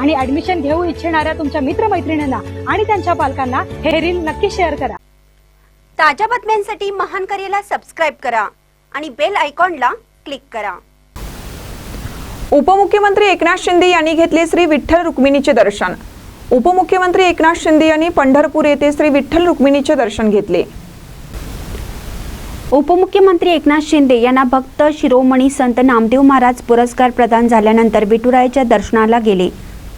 आणि ऍडमिशन घेऊ इच्छिणाऱ्या तुमच्या मित्रमैत्रिणींना आणि त्यांच्या पालकांना हे रील नक्की शेअर करा. ताज्या बातम्यांसाठी महान करेला सबस्क्राईब करा आणि बेल आयकॉनला क्लिक करा. उपमुख्यमंत्री एकनाथ शिंदे यांनी घेतले श्री विठ्ठल रुक्मिणीचे दर्शन. उपमुख्यमंत्री एकनाथ शिंदे यांनी पंढरपूर येथे श्री विठ्ठल रुक्मिणीचे दर्शन घेतले. उपमुख्यमंत्री एकनाथ शिंदे यांना भक्त शिरोमणी संत नामदेव महाराज पुरस्कार प्रदान झाल्यानंतर विठुरायाच्या दर्शनाला गेले.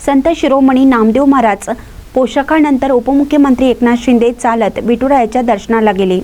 संत शिरोमणी नामदेव महाराज पोषकानंतर उपमुख्यमंत्री एकनाथ शिंदे चालत विठुरायाच्या दर्शनाला गेले.